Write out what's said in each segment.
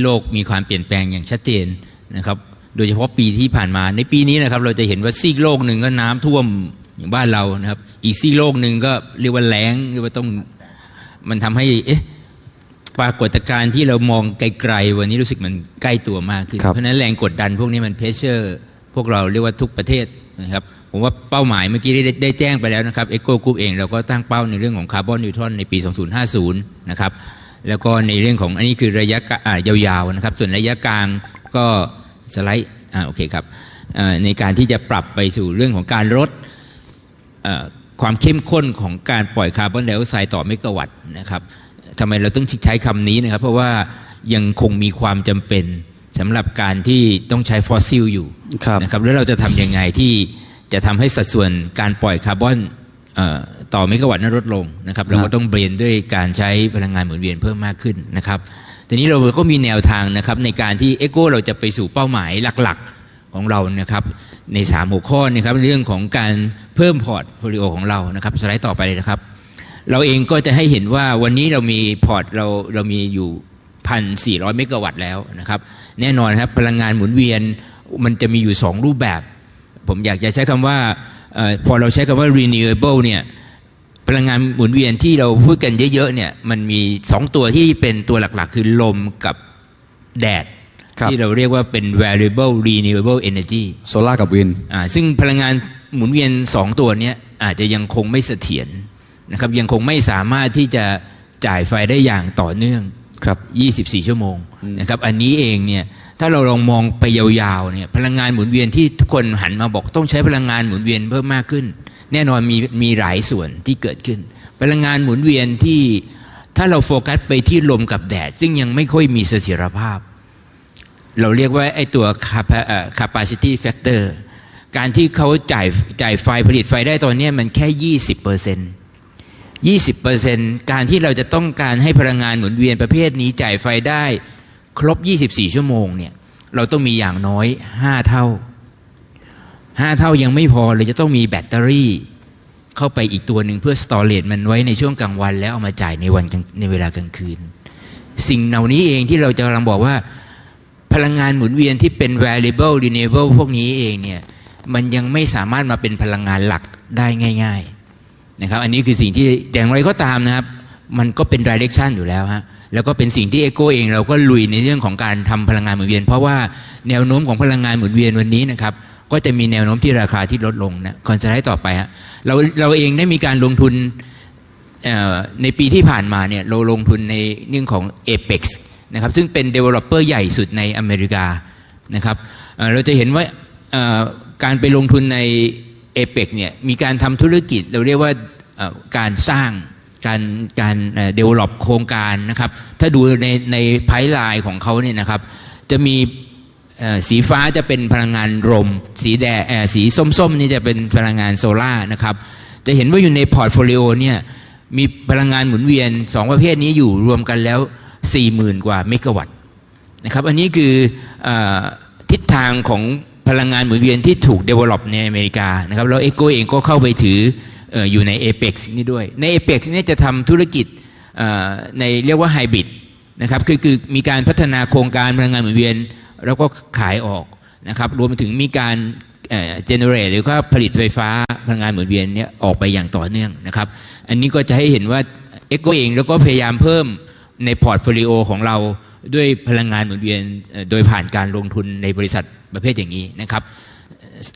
โลกมีความเปลี่ยนแปลงอย่างชัดเจนนะครับ โดยเฉพาะปีที่ผ่านมาในปีนี้นะครับ เราจะเห็นว่าซีกโลกหนึ่งก็น้ำท่วมอย่างบ้านเรานะครับ อีกซีกโลกหนึ่งก็เรียกว่าแล้งเรียกว่าต้องมันทำให้เอ๊ะปรากฏการณ์ที่เรามองไกลๆวันนี้รู้สึกมันใกล้ตัวมากขึ้นครับเพราะฉะนั้นแรงกดดันพวกนี้มันเพชเชอร์พวกเราเรียกว่าทุกประเทศนะครับผมว่าเป้าหมายเมื่อกี้ได้ได้แจ้งไปแล้วนะครับเอโกกรุ๊ปเองเราก็ตั้งเป้าในเรื่องของคาร์บอนนิวทรอนในปี 2050 นะครับ แล้วก็ในเรื่องของอันนี้คือระยะกะอ่ายาวๆนะครับ ส่วนระยะกลางก็สไลด์อ่าโอเคครับเอ่อในการที่จะปรับไปสู่เรื่องของการลดเอ่อความเข้มข้นของการปล่อยคาร์บอนไดออกไซด์ต่อเมกะวัตต์นะครับทำไมเราต้องใช้คำนี้นะครับ เพราะว่ายังคงมีความจำเป็นสำหรับการที่ต้องใช้ฟอสซิลอยู่ครับนะครับแล้วเราจะทำยังไงที่จะทำให้สัดส่วนการปล่อยคาร์บอนเอ่อ ต่อเมกะวัตต์นั้นลดลงนะครับเราก็ต้องเบรนด้วยการใช้พลังงานหมุนเวียนเพิ่มมากขึ้นนะครับทีนี้เราก็มีแนวทางนะครับในการที่เอโกเราจะไปสู่เป้าหมายหลักๆของเรานะครับใน 3 หัวข้อนะครับเรื่องของการเพิ่มพอร์ตโฟลิโอของเรานะครับสไลด์ต่อไปเลยนะครับ เราเองก็จะให้เห็นว่าวันนี้เรามีพอร์ตเราเรามีอยู่พันสี่ร้อยเมกะวัตต์แล้วนะครับแน่นอนครับพลังงานหมุนเวียนมันจะมีอยู่ 2 รูปแบบ ผมอยากจะใช้คำว่าเออพอเราใช้คำว่า renewable เนี่ย พลังงานหมุนเวียนที่เราพูดกันเยอะๆเนี่ยมันมี2ตัวที่เป็นตัวหลักๆ คือลมกับแดดครับที่เราเรียกว่าเป็น variable renewable energy โซล่ากับวินอ่าซึ่งพลังงานหมุนเวียน2ตัวเนี้ยอาจจะยังคงไม่เสถียรนะครับยังคงไม่สามารถที่จะจ่ายไฟได้อย่างต่อเนื่องครับ24 ชั่วโมงนะครับอันนี้เองเนี่ยถ้าเราลองมองไปยาวๆเนี่ยพลังงานหมุนเวียนที่ทุกคนหันมาบอกต้องใช้พลังงานหมุนเวียนเพิ่มมากขึ้น แน่นอนมีมีหลายส่วนที่เกิดขึ้น พลังงานหมุนเวียนที่ถ้าเราโฟกัสไปที่ลมกับแดด ซึ่งยังไม่ค่อยมีเสถียรภาพ เราเรียกว่าไอ้ตัว capacity factor การที่เขาจ่ายจ่ายไฟผลิตไฟได้ตอนนี้มันแค่ 20เปอร์เซ็นต์20%การที่เราจะต้องการให้พลังงานหมุนเวียนประเภทนี้จ่ายไฟได้ครบ 24 ชั่วโมงเนี่ยเราต้องมีอย่างน้อย 5 เท่า 5 เท่ายังไม่พอเลยจะต้องมีแบตเตอรี่ เข้าไปอีกตัวหนึ่งเพื่อสตอเรจมันไว้ในช่วงกลางวัน แล้วเอามาจ่ายในวันในเวลากลางคืน สิ่งเหล่านี้เองที่เราจะกำลังบอกว่า พลังงานหมุนเวียนที่เป็น variable renewable พวกนี้เองเนี่ยมันยังไม่สามารถมาเป็นพลังงานหลักได้ง่าย ๆนะครับ อันนี้คือสิ่งที่อย่างไรก็ตามนะครับ มันก็เป็นดิเรกชันอยู่แล้วฮะแล้วก็เป็นสิ่งที่เอโกเองเราก็ลุยในเรื่องของการทำพลังงานหมุนเวียน เพราะว่าแนวโน้มของพลังงานหมุนเวียนวันนี้นะครับ ก็จะมีแนวโน้มที่ราคาที่ลดลงนะคอนเสิร์ตต่อไปฮะเราเราเองได้มีการลงทุนในปีที่ผ่านมาเนี่ยเราลงทุนในเรื่องของ Apex นะครับซึ่งเป็น developer ใหญ่สุดในอเมริกานะครับเเราจะเห็นว่าการไปลงทุนในเอเปกเนี่ยมีการทำธุรกิจเราเรียกว่าการสร้างการการเดเวล็อปโครงการนะครับถ้าดูในในไพไลน์ของเขาเนี่ยนะครับจะมี สีฟ้าจะเป็นพลังงานลมสีแดงสีส้มๆนี่จะเป็นพลังงานโซล่านะครับจะเห็นว่าอยู่ในพอร์ตโฟลิโอเนี่ยมีพลังงานหมุนเวียน 2 ประเภทนี้อยู่รวมกันแล้ว 40,000 กว่าเมกะวัตต์นะครับอันนี้คืออทิศทางของพลังงานหมุนเวียนที่ถูก develop ในอเมริกานะครับแล้วเอโกเองก็เข้าไปถือออยู่ใน Apex นี่ด้วย ใน Apex นี่จะทำธุรกิจในเรียกว่าไฮบริดนะครับคือคือมีการพัฒนาโครงการพลังงานหมุนเวียน แล้วก็ขายออกนะครับรวมไปถึงมีการเจเนเรตหรือว่าผลิตไฟฟ้าพลังงานหมุนเวียนเนี่ยออกไปอย่างต่อเนื่องนะครับ อันนี้ก็จะให้เห็นว่าเอกโกเองแล้วก็พยายามเพิ่มในพอร์ตโฟลิโอของเราด้วยพลังงานหมุนเวียนโดยผ่านการลงทุนในบริษัทประเภทอย่างนี้นะครับ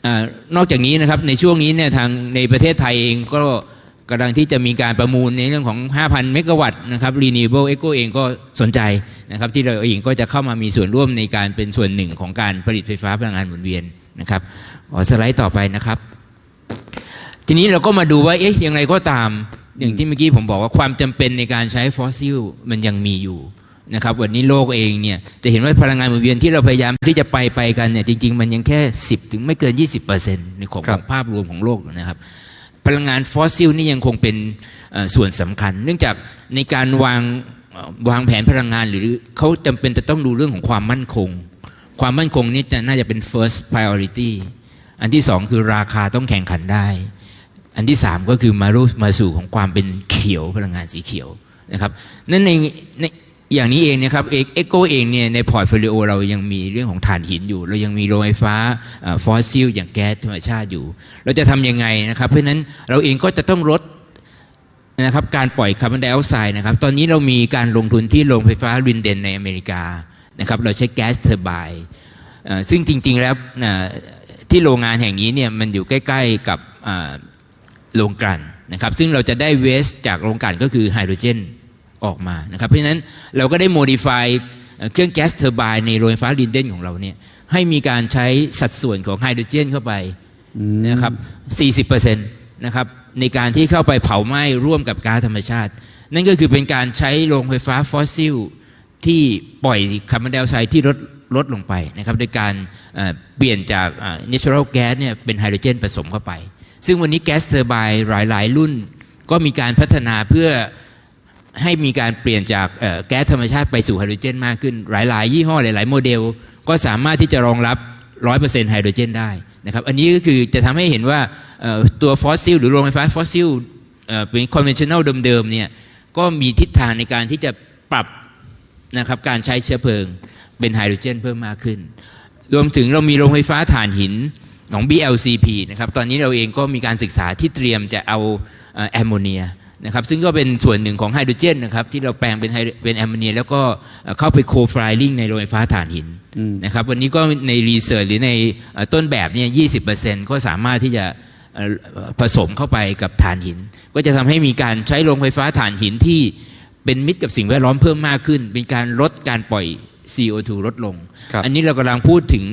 อนอกจากนี้นะครับในช่วงนี้เนี่ยทางในประเทศไทยเองก็ กำลังที่จะมีการประมูลในเรื่องของ 5,000 เมกะวัตต์นะครับ Renewable Eco เองก็สนใจนะครับ ที่เราเองก็จะเข้ามามีส่วนร่วมในการเป็นส่วนหนึ่งของการผลิตไฟฟ้าพลังงานหมุนเวียนนะครับขอสไลด์ต่อไปนะครับ ทีนี้เราก็มาดูว่าเอ๊ะยังไงก็ตาม อย่างที่เมื่อกี้ผมบอกว่าความจำเป็นในการใช้ฟอสซิลมันยังมีอยู่นะครับวันนี้โลกเองเนี่ยจะเห็นว่าพลังงานหมุนเวียนที่เราพยายามที่จะไปไปกันเนี่ยจริง ๆ มันยังแค่ 10 ถึงไม่เกิน 20%ในของครับของภาพรวมของโลกนะครับ พลังงานฟอสซิลนี่ยังคงเป็นส่วนสำคัญ เนื่องจากในการวางวางแผนพลังงานหรือเขาจำเป็นจะต้องดูเรื่องของความมั่นคง ความมั่นคงนี่จะน่าจะเป็น first priority อันที่สองคือราคาต้องแข่งขันได้ อันที่สามก็คือมารูมาสู่ของความเป็นเขียวพลังงานสีเขียวนะครับนั่นในใน อย่างนี้เองเนะครับเอ็กโกเองเนี่ยในพอร์ตโฟลิโอเรายังมีเรื่องของถ่านหินอยู่ เรายังมีโรงไฟฟ้าฟอสซิลอย่างแก๊สธรรมชาติอยู่ เราจะทำยังไงนะครับ เพราะฉะนั้นเราเองก็จะต้องลดนะครับการปล่อยคาร์บอนไดออกไซด์นะครับ ตอนนี้เรามีการลงทุนที่โรงไฟฟ้ารินเดนในอเมริกานะครับเราใช้แก๊สเทอร์ไบน์ซึ่งจริง ๆ แล้วนะที่โรงงานแห่งนี้เนี่ยมันอยู่ใกล้ ๆกับโรงกลั่นนะครับซึ่งเราจะได้เวสจากโรงกลั่นก็คือไฮโดรเจน ออกมานะครับเพราะฉะนั้นเราก็ได้โมดิฟายเครื่องแก๊สเทอร์ไบน์ในโรงไฟฟ้าลินเดนของเราเนี่ยให้มีการใช้สัดส่วนของไฮโดรเจนเข้าไปนะครับ 40%นะครับในการที่เข้าไปเผาไหม้ร่วมกับก๊าซธรรมชาติ นั่นก็คือเป็นการใช้โรงไฟฟ้าฟอสซิลที่ปล่อยคาร์บอนไดออกไซด์ที่ลดลดลงไปนะครับโดยการเปลี่ยนจากเอ่อ natural gas เนี่ยเป็นไฮโดรเจนผสมเข้าไป ซึ่งวันนี้แก๊สเทอร์ไบน์หลาย ๆ รุ่นก็มีการพัฒนาเพื่อ ให้มีการเปลี่ยนจากแก๊สธรรมชาติไปสู่ไฮโดรเจนมากขึ้น หลาย ๆ ยี่ห้อหลาย ๆ โมเดล ก็สามารถที่จะรองรับ 100%ไฮโดรเจนได้นะครับอันนี้ก็คือจะทำให้เห็นว่าตัวฟอสซิลหรือโรงไฟฟ้าฟอสซิลเป็นคอนเวนชั่นแนลเดิม ๆ เนี่ยก็มีทิศทางในการที่จะปรับนะครับการใช้เชื้อเพลิงเป็นไฮโดรเจนเพิ่มมากขึ้น รวมถึงเรามีโรงไฟฟ้าถ่านหินของ BLCP นะครับตอนนี้เราเองก็มีการศึกษาที่เตรียมจะเอาแอมโมเนีย นะครับซึ่งก็เป็นส่วนหนึ่งของไฮโดรเจนนะครับที่เราแปลงเป็นไฮเป็นแอมโมเนีย แล้วก็เอ่อเข้าไปโคฟรายลิงในโรงไฟฟ้าถ่านหินนะครับวันนี้ก็ในรีเสิร์ชหรือในเอ่อต้นแบบเนี่ย20%ก็สามารถที่จะเอ่อผสมเข้าไปกับถ่านหิน ก็จะทำให้มีการใช้โรงไฟฟ้าถ่านหินที่เป็นมิตรกับสิ่งแวดล้อมเพิ่มมากขึ้น เป็นการลดการปล่อย CO2 ลดลงครับอันนี้เรากำลังพูดถึง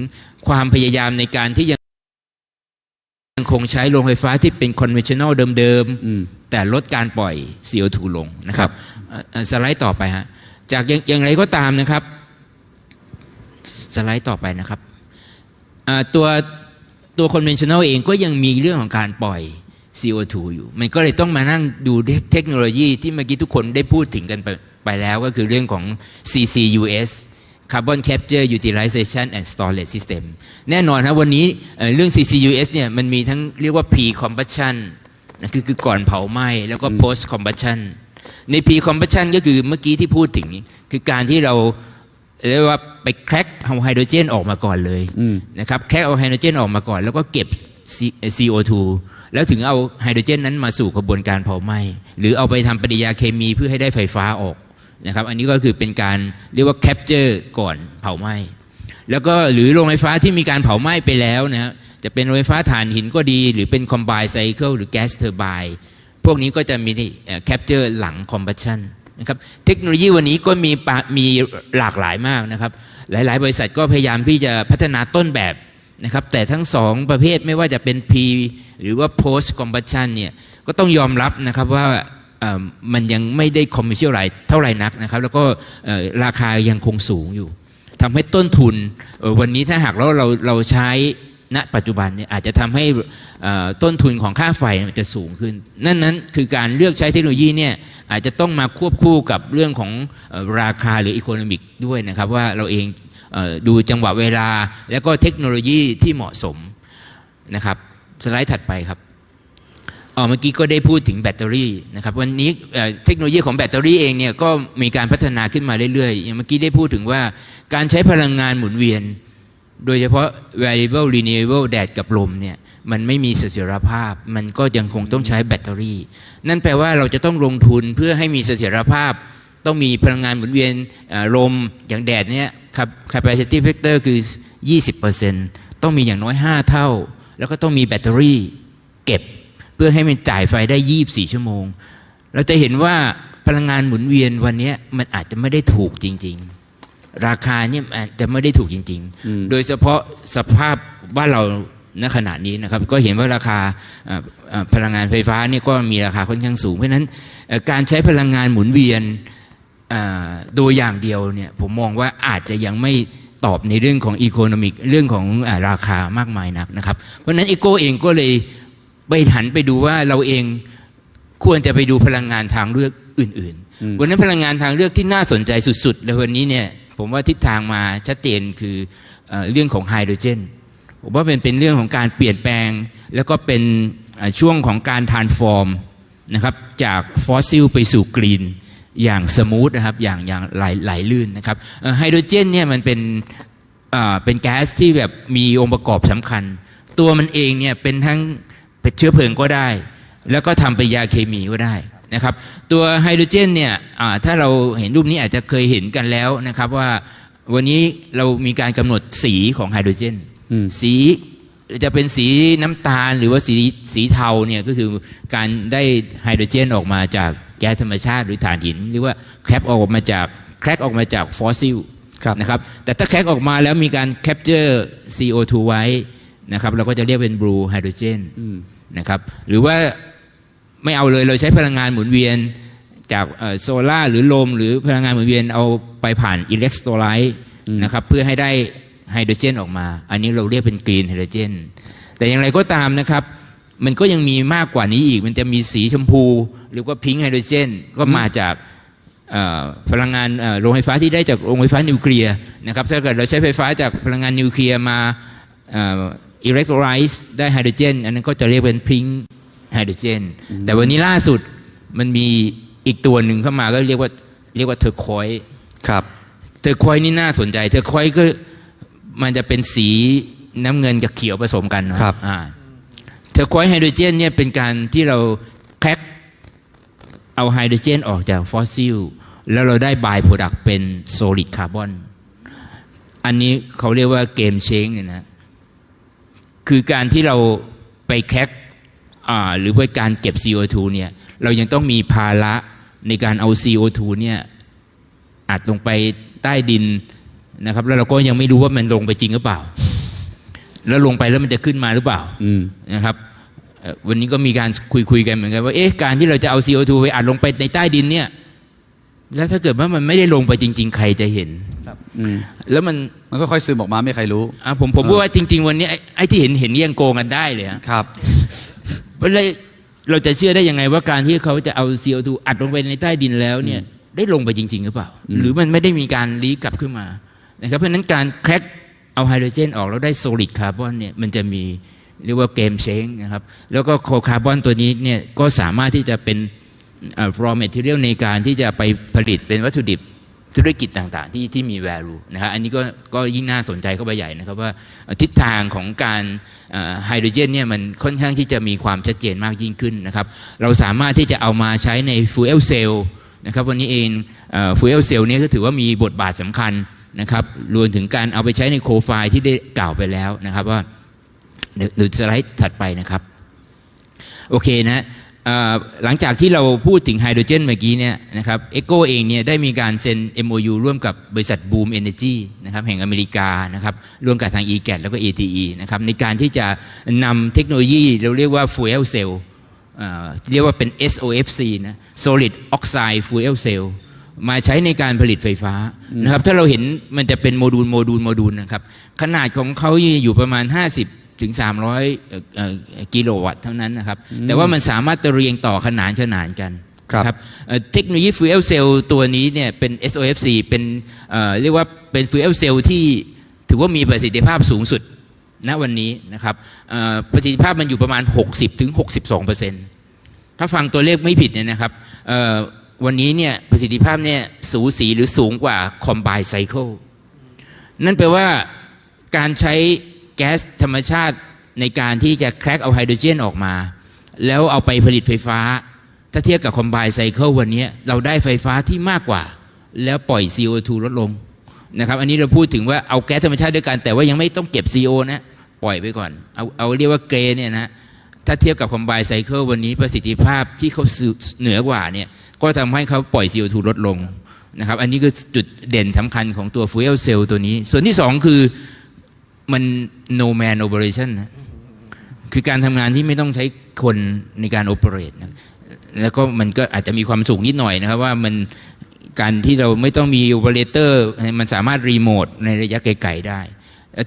ความพยายามในการที่ยัง ยังคงใช้โรงไฟฟ้าที่เป็น conventional เดิมอืมๆแต่ลดการปล่อย CO2 ลงนะครับเอ่อเอ่อสไลด์ต่อไปฮะจากอย่างอย่างไรก็ตามนะครับ สไลด์ต่อไปนะครับอ่าตัวตัว conventional เองก็ยังมีเรื่องของการปล่อย CO2 อยู่ มันก็เลยต้องมานั่งดูเทคโนโลยีที่เมื่อกี้ทุกคนได้พูดถึงกันไปไปแล้วก็คือเรื่องของ CCUS Carbon Capture Utilization and Storage System แน่นอนครับวันนี้เอ่อเรื่อง CCUS เนี่ยมันมีทั้งเรียกว่า pre combustion นะคือคือก่อนเผาไหม้แล้วก็ post combustion ใน pre combustion ก็คือเมื่อกี้ที่พูดถึงคือการที่เราเรียกว่าไปแคร็กเอาไฮโดรเจนออกมาก่อนเลยอืมนะครับแค่เอาไฮโดรเจนออกมาก่อน แล้วก็เก็บ C- CO2 แล้วถึงเอาไฮโดรเจนนั้นมาสู่กระบวนการเผาไหม้หรือเอาไปทำปฏิกิริยาเคมีเพื่อให้ได้ไฟฟ้าออก นะครับอันนี้ก็คือเป็นการเรียกว่าแคปเจอร์ก่อนเผาไหม้แล้วก็หรือโรงไฟฟ้าที่มีการเผาไหม้ไปแล้วนะฮะจะเป็นโรงไฟฟ้าถ่านหินก็ดี หรือเป็น combined cycle หรือ gas turbine พวกนี้ก็จะมีแคปเจอร์หลัง combustion นะครับเทคโนโลยีวันนี้ก็มีมีหลากหลายมากนะครับ หลาย ๆ บริษัทก็พยายามที่จะพัฒนาต้นแบบนะครับแต่ทั้งสองประเภทไม่ว่าจะเป็น P หรือว่า post combustion เนี่ยก็ต้องยอมรับนะครับว่า มันยังไม่ได้ commercial เท่าไรนักนะครับ แล้วก็ราคายังคงสูงอยู่ทำให้ต้นทุนวันนี้ถ้าหากเราเราเราใช้ณปัจจุบันเนี่ยอาจจะทำให้ต้นทุนของค่าไฟมันจะสูงขึ้น นั่นนั้นคือการเลือกใช้เทคโนโลยีเนี่ยอาจจะต้องมาควบคู่กับเรื่องของอราคาหรืออีโคโนมิกด้วยนะครับ ว่าเราเองอดูจังหวะเวลา แล้วก็เทคโนโลยีที่เหมาะสมนะครับ สไลด์ถัดไปครับ อ๋อเมื่อกี้ก็ได้พูดถึงแบตเตอรี่นะครับวันนี้เทคโนโลยีของแบตเตอรี่เองเนี่ยก็มีการพัฒนาขึ้นมาเรื่อยๆอย่างเมื่อกี้ได้พูดถึงว่าการใช้พลังงานหมุนเวียน โดยเฉพาะ variable renewable แดดกับลมเนี่ยมันไม่มีเสถียรภาพ มันก็ยังคงต้องใช้แบตเตอรี่ นั่นแปลว่าเราจะต้องลงทุนเพื่อให้มีเสถียรภาพ ต้องมีพลังงานหมุนเวียนลมอย่างแดดเนี่ยครับ capacity factor คือ 20%ต้องมีอย่างน้อย 5 เท่า แล้วก็ต้องมีแบตเตอรี่เก็บ เพื่อให้มันจ่ายไฟได้24ชั่วโมง เราจะเห็นว่าพลังงานหมุนเวียนวันนี้มันอาจจะไม่ได้ถูกจริง ๆ ราคาเนี่ยอาจจะไม่ได้ถูกจริงอืมๆโดยเฉพาะสภาพบ้านเราณขณะนี้นะครับก็เห็นว่าราคาเอ่อเอ่อพลังงานไฟฟ้าเนี่ยก็มีราคาค่อนข้างสูง เพราะฉะนั้นเอ่อการใช้พลังงานหมุนเวียนอ่าโดยอย่างเดียวเนี่ยผมมองว่าอาจจะยังไม่ตอบในเรื่องของอีโคโนมิกเรื่องของอาราคามากมายนักนะครับ เพราะฉะนั้นอีโก้เองก็เลย ไปหันไปดูว่าเราเองควรจะไปดูพลังงานทางเลือกอื่นอืมๆวันนั้นพลังงานทางเลือกที่น่าสนใจสุดๆเลยวันนี้เนี่ยผมว่าทิศทางมาชัดเจนคือเอ่อเรื่องของไฮโดรเจนผมว่าเป็นเป็นเรื่องของการเปลี่ยนแปลง แล้วก็เป็นอ่าช่วงของการทานฟอร์มนะครับจากฟอสซิลไปสู่กรีนอย่างสมูทนะครับอย่างอย่างไหลไหลลื่นนะครับเอ่อไฮโดรเจนเนี่ยมันเป็นอ่าเป็นแก๊สที่แบบมีองค์ประกอบสำคัญ ตัวมันเองเนี่ยเป็นทั้ง เป็นเชื้อเพลิงก็ได้ แล้วก็ทำเป็นยาเคมีก็ได้นะครับตัวไฮโดรเจนเนี่ยอ่าถ้าเราเห็นรูปนี้อาจจะเคยเห็นกันแล้วนะครับว่าวันนี้เรามีการกำหนดสีของไฮโดรเจนอืมสีจะเป็นสีน้ำตาลหรือว่าสีสีเทาเนี่ยก็คือการได้ไฮโดรเจนออกมาจากแก๊สธรรมชาติหรือถ่านหิน หรือว่าแคปออกมาจากแครกออกมาจากฟอสซิลครับนะครับแต่ถ้าแครกออกมาแล้วมีการแคปเจอร์ CO2 ไว้นะครับเราก็จะเรียกเป็นบลูไฮโดรเจนอืม นะครับ หรือว่าไม่เอาเลยเราใช้พลังงานหมุนเวียนจากโซลาร์หรือลมหรือพลังงานหมุนเวียนเอาไปผ่านอิเล็กโทรไลต์อืมนะครับเพื่อให้ได้ไฮโดรเจนออกมา อันนี้เราเรียกเป็นกรีนไฮโดรเจน แต่อย่างไรก็ตามนะครับ มันก็ยังมีมากกว่านี้อีก มันจะมีสีชมพู หรือว่าพิงค์ไฮโดรเจน ก็มาจากเอ่อพลังงานเอ่อโรงไฟฟ้าที่ได้จากโรงไฟฟ้านิวเคลียร์นะครับถ้าเกิดเราใช้ไฟฟ้าจากพลังงานนิวเคลียร์มา อิเล็กโทรไลซ์ได้ไฮโดรเจนอันนั้นก็จะเรียกเป็นพิงค์ไฮโดรเจนแต่วันนี้ล่าสุดมันมีอีกตัวหนึ่งเข้ามาก็เรียกว่าเรียกว่าเทอร์คอยครับเทอร์คอยนี่น่าสนใจ เทอร์คอยก็มันจะเป็นสีน้ำเงินกับเขียวผสมกันเนอะครับอ่าเทอร์คอยไฮโดรเจนเนี่ยเป็นการที่เราแคร็กเอาไฮโดรเจนออกจากฟอสซิลแล้วเราได้บายโปรดักต์เป็นโซลิดคาร์บอนอันนี้เขาเรียกว่าเกมเชงเนี่ยนะ คือการที่เราไปแคร็กอ่าหรือว่าการเก็บ CO2 เนี่ยเรายังต้องมีภาระในการเอา CO2 เนี่ยอัดลงไปใต้ดินนะครับแล้วเราก็ยังไม่รู้ว่ามันลงไปจริงหรือเปล่า แล้วลงไปแล้วมันจะขึ้นมาหรือเปล่าอืมนะครับเอ่อวันนี้ก็มีการคุยคุยกันเหมือนกันว่าเอ๊ะการที่เราจะเอา CO2 ไปอัดลงไปในใต้ดินเนี่ยแล้วถ้าเกิดว่ามันไม่ได้ลงไปจริง ๆ ใครจะเห็นอืม แล้วมันมันก็ค่อยซึมออกมาไม่มีใครรู้อะผมผมพูดว่าจริง ๆ วันนี้ไอ้ไอ้ที่เห็นเห็นนี่ยังโกงกันได้เลยฮะครับเพราะเลยเราจะเชื่อได้ยังไงว่าการที่เขาจะเอา CO2 อัดลงไปในใต้ดินแล้วเนี่ย ได้ลงไปจริง ๆ หรือเปล่าอืมหรือมันไม่ได้มีการรีกลับขึ้นมานะครับเพราะฉะนั้นการแคร็กเอาไฮโดรเจนออกแล้วได้โซลิดคาร์บอนเนี่ยมันจะมีเรียกว่าเกมเชงนะครับ แล้วก็โคคาร์บอนตัวนี้เนี่ยก็สามารถที่จะเป็นเอ่อ raw material ในการที่จะไปผลิตเป็นวัตถุดิบ ธุรกิจต่างๆ ที่ที่มี value นะครับอันนี้ก็ก็ยิ่งน่าสนใจเข้าไปใหญ่นะครับว่าทิศทางของการไฮโดรเจนเนี่ยมันค่อนข้างที่จะมีความชัดเจนมากยิ่งขึ้นนะครับเราสามารถที่จะเอามาใช้ใน fuel cell นะครับวันนี้เองฟูเอลเซลนี้ยก็ถือว่ามีบทบาทสำคัญนะครับรวมถึงการเอาไปใช้ในโคไฟที่ได้กล่าวไปแล้วนะครับว่าเดี๋ยวดูสไลด์ถัดไปนะครับ โอเคนะ หลังจากที่เราพูดถึงไฮโดรเจนเมื่อกี้เนี่ยนะครับเอโกเองเนี่ยได้มีการเซ็น MOU ร่วมกับบริษัท Boom Energy นะครับแห่งอเมริกานะครับร่วมกับทาง e g a t แล้วก็ ATE นะครับในการที่จะนำเทคโนโลยีเราเรียกว่า Fuel Cell เเรียกว่าเป็น SOFC นะ Solid Oxide Fuel Cell มาใช้ในการผลิตไฟฟ้านะครับถ้าเราเห็นมันจะเป็นโมดูลโมดูลโมดูลนะครับขนาดของเขาอยู่ประมาณ 50 ถึง 300เอ่อเอ่อกิโลวัตต์เท่านั้นนะครับ แต่ว่ามันสามารถจะเรียงต่อขนานขนานกันครับเอ่อเทคโนโลยี Fuel Cell ตัวนี้เนี่ยเป็น SOFC เป็นเอ่อเรียกว่าเป็น Fuel Cell ที่ถือว่ามีประสิทธิภาพสูงสุดณวันนี้นะครับเอ่อประสิทธิภาพมันอยู่ประมาณ 60ถึง62เปอร์เซ็นต์ถ้าฟังตัวเลขไม่ผิดเนี่ยนะครับเอ่อวันนี้เนี่ยประสิทธิภาพเนี่ยสูสีหรือสูงกว่า Combined Cycle นั่นแปลว่าการใช้ แก๊สธรรมชาติในการที่จะแคร็กเอาไฮโดรเจนออกมา แล้วเอาไปผลิตไฟฟ้า ถ้าเทียบกับ Combined Cycle วันนี้เราได้ไฟฟ้าที่มากกว่า แล้วปล่อย CO2 ลดลงนะครับอันนี้เราพูดถึงว่าเอาแก๊สธรรมชาติด้วยกัน แต่ว่ายังไม่ต้องเก็บ CO นะปล่อยไปก่อน เอาเอาเรียกว่าเกรเนี่ยนะถ้าเทียบกับ Combined Cycle วันนี้ประสิทธิภาพที่เขาเหนือกว่าเนี่ยก็ทำให้เขาปล่อย CO2 ลดลงนะครับอันนี้คือจุดเด่นสำคัญของตัว Fuel Cell ตัวนี้ ส่วนที่สองคือ มัน no man operation นะคือการทำงานที่ไม่ต้องใช้คนในการ operate นะแล้วก็มันก็อาจจะมีความสูงนิดหน่อยนะครับว่ามันการที่เราไม่ต้องมี operator มันสามารถรีโมทในระยะไกลๆได้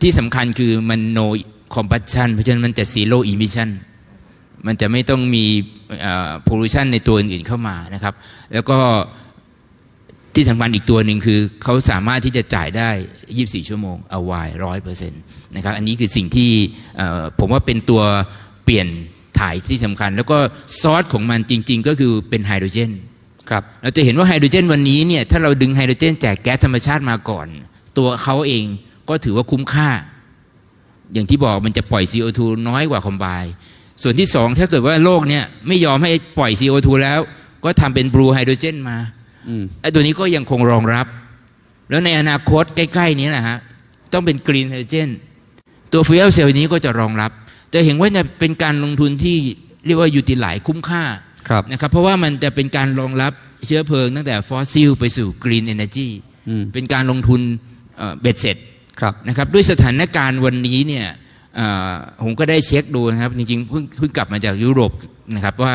ที่สำคัญคือมัน no combustion เพราะฉะนั้นมันจะ zero emission มันจะไม่ต้องมี pollution ในตัวอื่นๆเข้ามานะครับ แล้วก็ ที่สำคัญอีกตัวหนึ่งคือเขาสามารถที่จะจ่ายได้ 24 ชั่วโมงเอาไว้ร้อยเปอร์เซ็นต์นะครับอันนี้คือสิ่งที่เอ่อผมว่าเป็นตัวเปลี่ยนถ่ายที่สำคัญ แล้วก็ซอสของมันจริง ๆ ก็คือเป็นไฮโดรเจนครับเราจะเห็นว่าไฮโดรเจนวันนี้เนี่ยถ้าเราดึงไฮโดรเจนจากแก๊สธรรมชาติมาก่อน ตัวเขาเองก็ถือว่าคุ้มค่า อย่างที่บอกมันจะปล่อย CO2 น้อยกว่าคอมไบส่วนที่สองถ้าเกิดว่าโลกเนี่ยไม่ยอมให้ปล่อย CO2 แล้ว ก็ทำเป็นบลูไฮโดรเจนมาอืม ไอ้ตัวนี้ก็ยังคงรองรับ แล้วในอนาคตใกล้ ๆ นี้นะฮะ ต้องเป็นกรีนไฮโดรเจนตัวฟิวเอลเซลล์นี้ก็จะรองรับ จะเห็นว่าจะเป็นการลงทุนที่เรียกว่ายูติลไลคุ้มค่าครับนะครับ เพราะว่ามันจะเป็นการรองรับเชื้อเพลิงตั้งแต่ฟอสซิลไปสู่กรีนเอเนจีอืมเป็นการลงทุนเอ่อเบ็ดเสร็จครับนะครับด้วยสถานการณ์วันนี้เนี่ยเอ่อผมก็ได้เช็คดูนะครับ จริงๆเพิ่งเพิ่งกลับมาจากยุโรปนะครับว่า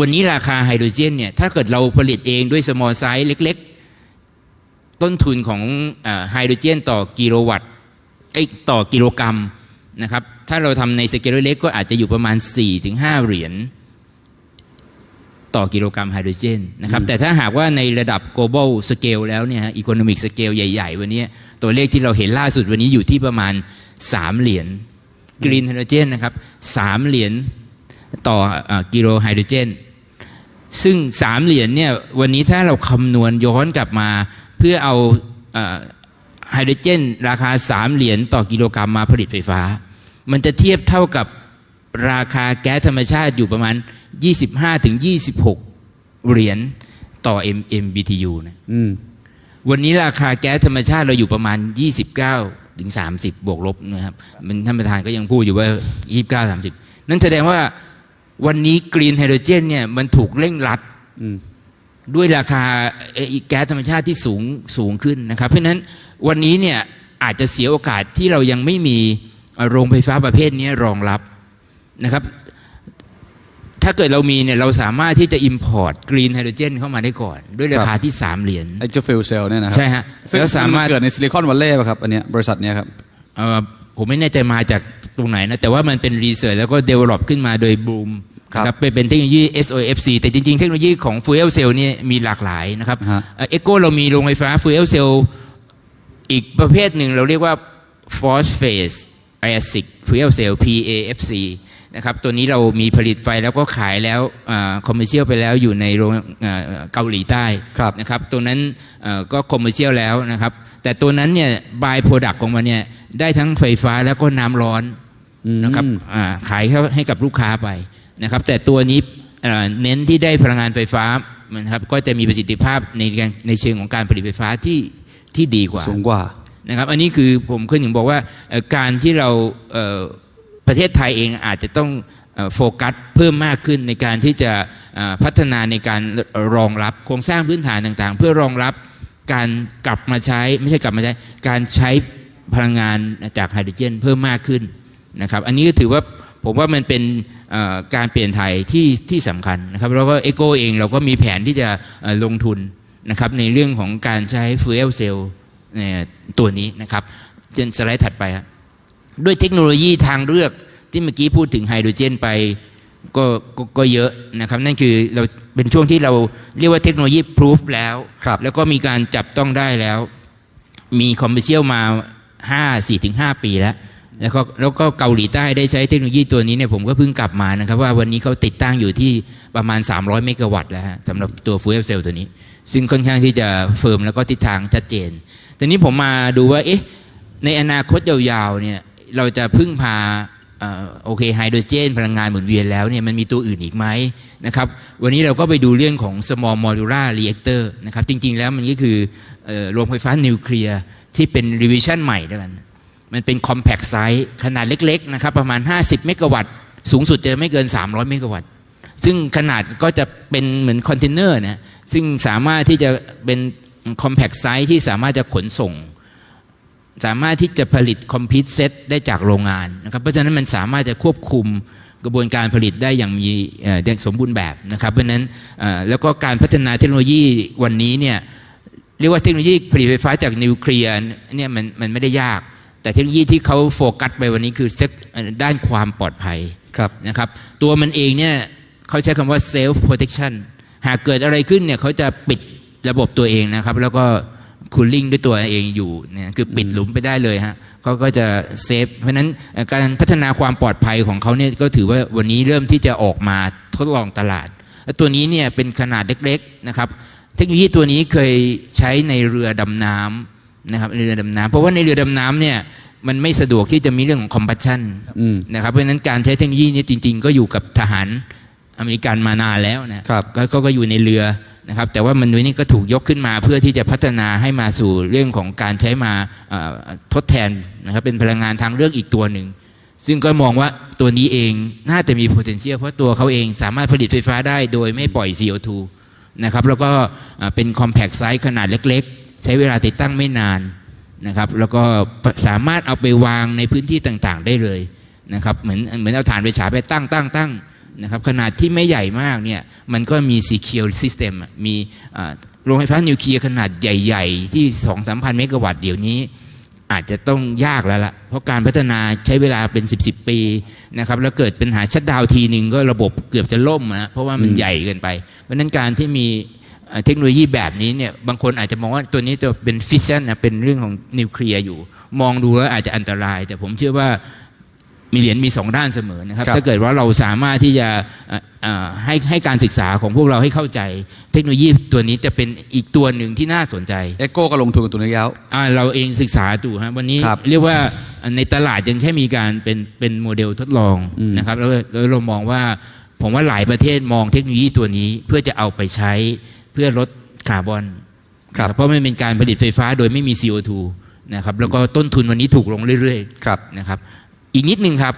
วันนี้ราคาไฮโดรเจนเนี่ยถ้าเกิดเราผลิตเองด้วย small size เล็ก ๆ ต้นทุนของเอ่อไฮโดรเจนต่อกิโลวัตต์ไอยต่อกิโลกรัมนะครับถ้าเราทำในสเกลเล็กๆก็อาจจะอยู่ประมาณ 4-5 เหรียญต่อกิโลกรัมไฮโดรเจนนะครับอืมแต่ถ้าหากว่าในระดับ global scale แล้วเนี่ยฮะ economic scale ใหญ่ ๆ วันนี้ตัวเลขที่เราเห็นล่าสุดวันนี้อยู่ที่ประมาณ 3 เหรียญกรีนไฮโดรเจนนะครับ3เหรียญต่อเอ่อกิโลไฮโดรเจน ซึ่ง3เหรียญเนี่ยวันนี้ถ้าเราคำนวณย้อนกลับมา เพื่อเอาเอ่อไฮโดรเจน ราคา3เหรียญต่อกิโลกรัมมาผลิตไฟฟ้า มันจะเทียบเท่ากับราคาแก๊สธรรมชาติอยู่ประมาณ 25-26 เหรียญต่อ M MBTU นะอืมวันนี้ราคาแก๊สธรรมชาติเราอยู่ประมาณ 29ถึง30 บวกลบนะครับมันท่านประธานก็ยังพูดอยู่ว่า 29 30 นั่นแสดงว่า วันนี้กรีนไฮโดรเจนเนี่ยมันถูกเร่งรัดอืมด้วยราคาเอ่อแก๊สธรรมชาติที่สูงสูงขึ้นนะครับ เพราะฉะนั้นวันนี้เนี่ยอาจจะเสียโอกาสที่เรายังไม่มีเอ่อโรงไฟฟ้าประเภทนี้รองรับนะครับ ถ้าเกิดเรามีเนี่ยเราสามารถที่จะ import green hydrogen เข้ามาได้ก่อน ด้วยราคาที่ 3 เหรียญไอ้เจ้าฟิลเซลเนี่ยนะครัใช่ฮะซึ่งแล้วสามารถนเกิดในซิลิคอนวัลเลย์ป่ะครับอันเนี้ยบริษัทเนี้ยครับเอ่อผมไม่แน่ใจมาจาก ตรงไหนนะ แต่ว่ามันเป็นรีเสิร์ชแล้วก็ develop ขึ้นมาโดยบูมครับเป็นเป็นเทคโนโลยี SOFC แต่จริงๆ เทคโนโลยีของ fuel cell เนี่ยมีหลากหลายนะครับฮะเอ็กโกเรามีโรงไฟฟ้า fuel cell อีกประเภทหนึ่งเราเรียกว่า phosphate acid fuel cell PAFC นะครับตัวนี้เรามีผลิตไฟแล้วก็ขายแล้วคอมเมอร์เชียลไปแล้วอยู่ในโรงเอ่อเกาหลีใต้ครับนะครับตัวนั้นเอ่อก็คอมเมอร์เชียลแล้วนะครับแต่ตัวนั้นเนี่ยบายโปรดักต์ของมันเนี่ยได้ทั้งไฟฟ้าแล้วก็น้ำร้อนอืม นะครับอ่าขายให้ให้กับลูกค้าไปนะครับ แต่ตัวนี้เอ่อเน้นที่ได้พลังงานไฟฟ้านะครับก็จะมีประสิทธิภาพในการในเชิงของการผลิตไฟฟ้าที่ที่ดีกว่าสูงกว่านะครับ อันนี้คือผมขึ้นถึงบอกว่าเอ่อการที่เราเอ่อประเทศไทยเองอาจจะต้องเอ่อโฟกัสเพิ่มมากขึ้นในการที่จะเอ่อพัฒนาในการรองรับโครงสร้างพื้นฐานต่างๆ เพื่อรองรับการกลับมาใช้ไม่ใช่กลับมาใช้ การใช้พลังงานจากไฮโดรเจนเพิ่มมากขึ้น นะครับอันนี้ก็ถือว่าผมว่ามันเป็นเอ่อการเปลี่ยนไทยที่ที่สำคัญนะครับแล้วก็เอโกเองเราก็มีแผนที่จะเอ่อลงทุนนะครับในเรื่องของการใช้ฟูเอลเซลเนี่ยตัวนี้นะครับเจนสไลด์ถัดไปครับด้วยเทคโนโลยีทางเลือกที่เมื่อกี้พูดถึงไฮโดรเจนไปก็ก็ก็เยอะนะครับนั่นคือเราเป็นช่วงที่เราเรียกว่าเทคโนโลยีพ o ูฟแล้วครับแล้วก็มีการจับต้องได้แล้ว มีคอมเมอร์เชียลมา 5 4ถึง5ปีแล้ว แล้วก็แล้วก็เกาหลีใต้ได้ใช้เทคโนโลยีตัวนี้เนี่ยผมก็เพิ่งกลับมานะครับว่าวันนี้เขาติดตั้งอยู่ที่ประมาณ 300 เมกะวัตต์แล้วฮะสำหรับตัวฟูเอลเซลตัวนี้ ซึ่งค่อนข้างที่จะเฟิร์มแล้วก็ทิศทางชัดเจนทีนี้ผมมาดูว่าเอ๊ะในอนาคตยาวๆเนี่ยเราจะพึ่งพาออโอเคไฮโดรเจน พลังงานหมุนเวียนแล้วเนี่ยมันมีตัวอื่นอีกไหมนะครับวันนี้เราก็ไปดูเรื่องของ small modular reactor นะครับจริงๆแล้วมันก็คือเอ่อโรงไฟฟ้านิวเคลียร์ที่เป็น revision ใหม่ด้วยกัน มันเป็น compact size ขนาดเล็กๆนะครับประมาณ 50 เมกะวัตต์ สูงสุดจะไม่เกิน 300 เมกะวัตต์ ซึ่งขนาดก็จะเป็นเหมือนคอนเทนเนอร์นะซึ่งสามารถที่จะเป็น compact size ที่สามารถจะขนส่ง สามารถที่จะผลิต complete set ได้จากโรงงานนะครับเพราะฉะนั้นมันสามารถจะควบคุมกระบวนการผลิตได้อย่างมีสมบูรณ์แบบนะครับ เพราะฉะนั้นแล้วก็การพัฒนาเทคโนโลยีวันนี้เนี่ยเรียกว่าเทคโนโลยีผลิตไฟฟ้าจากนิวเคลียร์เนี่ยมันมันไม่ได้ยาก แต่เทคโนโลยีที่เขาโฟกัสไปวันนี้คือเซกด้านความปลอดภัยครับนะครับตัวมันเองเนี่ยเขาใช้คำว่า self protection หากเกิดอะไรขึ้นเนี่ยเขาจะปิดระบบตัวเองนะครับ แล้วก็ cooling ด้วยตัวเองอยู่เนี่ยคือปิดหลุมไปได้เลยฮะเขาก็จะเซฟเพราะฉะนั้นเอ่อการพัฒนาความปลอดภัยของเขาเนี่ยก็ถือว่าวันนี้เริ่มที่จะออกมาทดลองตลาดและตัวนี้เนี่ยเป็นขนาดเล็กๆนะครับเทคโนโลยีตัวนี้เคยใช้ในเรือดำน้ำนะครับในเรือดำน้ำเพราะว่าในเรือดำน้ำเนี่ย มันไม่สะดวกที่จะมีเรื่องของ compassion อืมนะครับเพราะฉะนั้นการใช้เทคโนโลยีนี้จริง ๆ ก็อยู่กับทหารอเมริกันมานานแล้วนะครับก็ก็ก็อยู่ในเรือนะครับแต่ว่ามันนี้ก็ถูกยกขึ้นมาเพื่อที่จะพัฒนาให้มาสู่เรื่องของการใช้มาเอ่อทดแทนนะครับเป็นพลังงานทางเลือกอีกตัวหนึ่ง ซึ่งก็มองว่าตัวนี้เองน่าจะมี potential เพราะตัวเขาเองสามารถผลิตไฟฟ้าได้โดยไม่ปล่อย CO2 นะครับแล้วก็เอ่อเป็น compact size ขนาดเล็ก ๆ ใช้เวลาติดตั้งไม่นาน นะครับ แล้วก็สามารถเอาไปวางในพื้นที่ต่างๆ ได้เลยนะครับเหมือนเหมือนเอาฐานไฟฉายไปตั้งตั้งตั้งนะครับขนาดที่ไม่ใหญ่มากเนี่ยมันก็มี secure system อะมีอ่าโรงไฟฟ้านิวเคลียร์ขนาดใหญ่ ๆ ที่ 2-3พันเมกะวัตต์เดี๋ยวนี้ อาจจะต้องยากแล้วล่ะ เพราะการพัฒนาใช้เวลาเป็น 10บสปีนะครับแล้วเกิดปัญหาชัดดาวน์ทีหนึ่งก็ระบบเกือบจะล่มนะเพราะว่ามันอืมใหญ่เกินไป เพราะฉะนั้นการที่มี เอ่อเทคโนโลยีแบบนี้เนี่ยบางคนอาจจะมองว่าตัวนี้จะเป็นฟิชชันนะเป็นเรื่องของนิวเคลียร์อยู่ มองดูแล้วอาจจะอันตราย แต่ผมเชื่อว่ามีเหรียญมีสองด้านเสมอนะครับครับถ้าเกิดว่าเราสามารถที่จะเอ่อเอ่อให้ให้การศึกษาของพวกเราให้เข้าใจ เทคโนโลยีตัวนี้จะเป็นอีกตัวหนึ่งที่น่าสนใจเอ็กโก้ก็ลงทุนกับตัวนี้แล้วอ่าเราเองศึกษาดูฮะวันนี้ครับเรียกว่าในตลาดยังแค่มีการเป็นเป็นโมเดลทดลองอืมนะครับแล้วแล้วเรามองว่าผมว่าหลายประเทศมองเทคโนโลยีตัวนี้เพื่อจะเอาไปใช้เพื่อลดคาร์บอนครับนะเพราะมันเป็นการผลิตไฟฟ้าโดยไม่มี CO2 นะครับแล้วก็ต้นทุนวันนี้ถูกลงเรื่อยครับๆนะครับ อีกนิดนึงครับ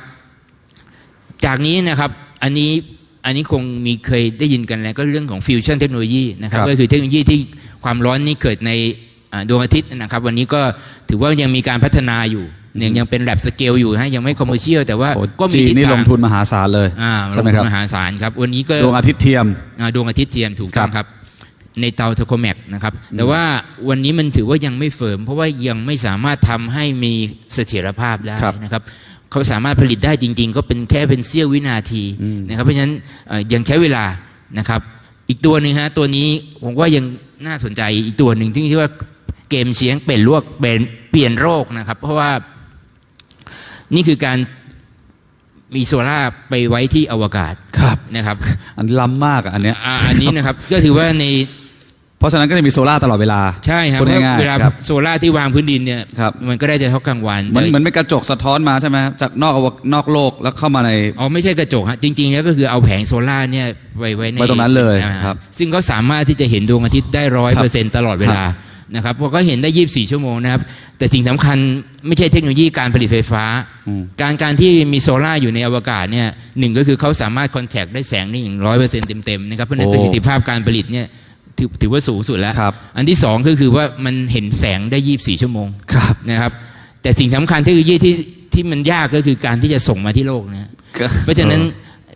จากนี้นะครับอันนี้อันนี้คงมีเคยได้ยินกันแล้วก็เรื่องของฟิวชั่นเทคโนโลยีนะครับครับก็คือเทคโนโลยีที่ความร้อนนี่เกิดในอ่าดวงอาทิตย์นะครับ วันนี้ก็ถือว่ายังมีการพัฒนาอยู่ยังยังเป็นแลบสเกลอยู่ฮะยังไม่คอมเมอร์เชียลแต่ว่าโอ้ก็มีจีนทิศนี่ทาลงทุนมหาศาลเลยอ่าใช่ไหมลงคทุรับนมหาศาลครับวันนี้ก็ดวงอาทิตย์เทียมอ่าดวงอาทิตย์เทียมถูกต้องครับครับ ในเตาเทอร์โคแมกนะครับ แต่ว่าวันนี้มันถือว่ายังไม่เฟิร์ม เพราะว่ายังไม่สามารถทำให้มีเสถียรภาพได้ครับนะครับเขาสามารถผลิตได้จริง ๆ ก็เป็นแค่เป็นเสี้ยววินาทีอืมนะครับ เพราะฉะนั้นเอ่อยังใช้เวลานะครับ อีกตัวหนึ่งฮะตัวนี้ผมว่ายังน่าสนใจอีกตัวหนึ่งที่ที่ว่าเกมเชียงเปลี่ยนลวกเปลี่ยนเปลี่ยนโรคนะครับ เพราะว่านี่คือการมีโซล่าร์ไปไว้ที่อวกาศครับนะครับ อันล้ำมากอะอันเนี้ยอ่าอันนี้นะครับ ก็ถือว่าใน เพราะฉะนั้นก็จะมีโซล่าร์ตลอดเวลาใช่ครับพูดง่ายๆเวลาครับ โซล่าร์ที่วางพื้นดินเนี่ยครับ มันก็ได้แต่เท่ากลางวันเหมือนแต่เหมือนเป็นกระจกสะท้อนมาใช่ไหมครับจากนอกอวกนอกโลกแล้วเข้ามาในอ๋อไม่ใช่กระจกฮะจริงๆแล้วก็คือเอาแผงโซล่าร์เนี่ยไว้ไว้ในไว้ตรงนั้นเลยอ่าครับ ซึ่งเขาสามารถที่จะเห็นดวงอาทิตย์ได้ร้อยเปอร์เซ็นต์ตลอดเวลานะครับเพราะก็เห็นได้ 24 ชั่วโมงนะครับแต่สิ่งสำคัญไม่ใช่เทคโนโลยีการผลิตไฟฟ้าอืมการการที่มีโซล่าร์อยู่ในอวกาศเนี่ยหนึ่งก็คือเขาสามารถคอนแทคได้แสงได้อย่างร้อยเปอร์เซ็นต์เต็มๆนะครับเพราะฉะนั้นโอ้ประสิทธิภาพการผลิตเนี่ย ถือถือว่าสูงสุดแล้วครับอันที่สองก็คือว่ามันเห็นแสงได้24ชั่วโมงครับนะครับ แต่สิ่งสำคัญเทคโนโลยีที่ที่มันยากก็คือการที่จะส่งมาที่โลกนะเพราะฉะนั้น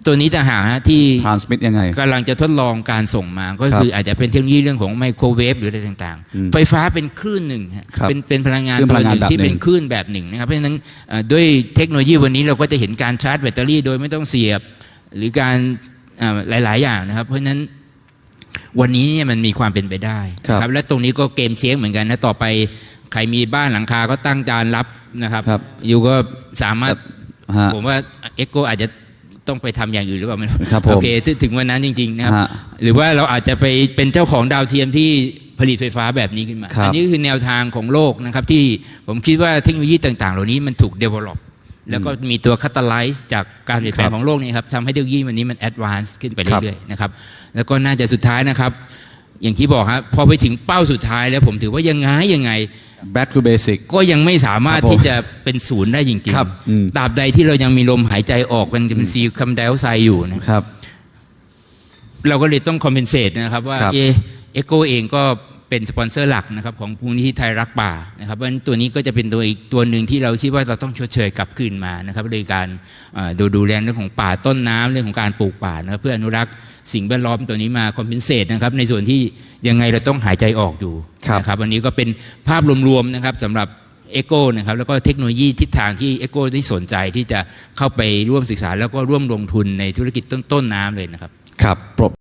ตัวนี้ต่างหากฮะที่ทรานสมิตยังไงกำลังจะทดลองการส่งมา ก็ครับคืออาจจะเป็นเทคโนโลยีเรื่องของไมโครเวฟหรืออะไรต่างอืมๆไฟฟ้าเป็นคลื่นหนึ่งฮะครับเป็นเป็นพลังงานคลื่นตัวพลังหงานนึ่งแบบที่เป็นหนึ่งคลื่นแบบหนึ่งนะครับ เพราะฉะนั้นเอ่อด้วยเทคโนโลยีวันนี้เราก็จะเห็นการชาร์จแบตเตอรี่โดยไม่ต้องเสียบ หรือการอ่าหลาย ๆ อย่างนะครับ เพราะฉะนั้น วันนี้เนี่ยมันมีความเป็นไปได้ครับนะและตรงนี้ก็เกมเชงเหมือนกันนะต่อไปใครมีบ้านหลังคาก็ตั้งจานรับนะครับครับอยู่ก็สามารถฮะผมว่าเอ็กโกอาจจะต้องไปทำอย่างอื่นหรือเปล่าไม่รู้ครับผมโอเคถึงถึงวันนั้นจริงๆนะครับฮะหรือว่าเราอาจจะไปเป็นเจ้าของดาวเทียมที่ผลิตไฟฟ้าแบบนี้ขึ้นมาครับอันี้คือแนวทางของโลกนะครับที่ผมคิดว่าเทคโนโลยีต่าง ๆ เหล่านี้มันถูก develop แล้วก็มีตัว catalyze จากการเปลี่ยนแปลครังบของโลกนี่ครับทำให้เทคโนโลยีวันนี้มัน advance ขึ้นไปครับเรื่อยๆนะครับแล้วก็น่าจะสุดท้ายนะครับ อย่างที่บอกครับพอไปถึงเป้าสุดท้ายแล้วผมถือว่ายังไงยังไง back to basic ก็ยังไม่สามารถครับผมที่จะเป็นศูนย์ได้จริงครับอืมตราบใดที่เรายังมีลมหายใจออกมันจะเป็นซีคาร์บอนไดออกไซด์อยู่นะครับ เราก็เลยต้องคอมเพนเซตนะครับว่าครับเอเอโกเองก็ เป็นสปอนเซอร์หลักนะครับของมูลนิธิไทยรักป่านะครับเพราะฉะนั้นตัวนี้ก็จะเป็นตัวอีกตัวหนึ่งที่เราคิดว่าเราต้องชดเชยกลับคืนมานะครับโดยการดูดูแลเรื่องของป่าต้นน้ำเรื่องของการปลูกป่านะครับเพื่ออนุรักษ์สิ่งแวดล้อมตัวนี้มาคอมเพนเซตนะครับในส่วนที่ยังไงเราต้องหายใจออกอยู่ครับนะครับวันนี้ก็เป็นภาพรวมๆนะครับสำหรับเอโก้นะครับแล้วก็เทคโนโลยีทิศทางที่เอโก้ที่สนใจที่จะเข้าไปร่วมศึกษา แล้วก็ร่วมลงทุนในธุรกิจต้นต้นน้ำเลยนะครับ ครับปรบ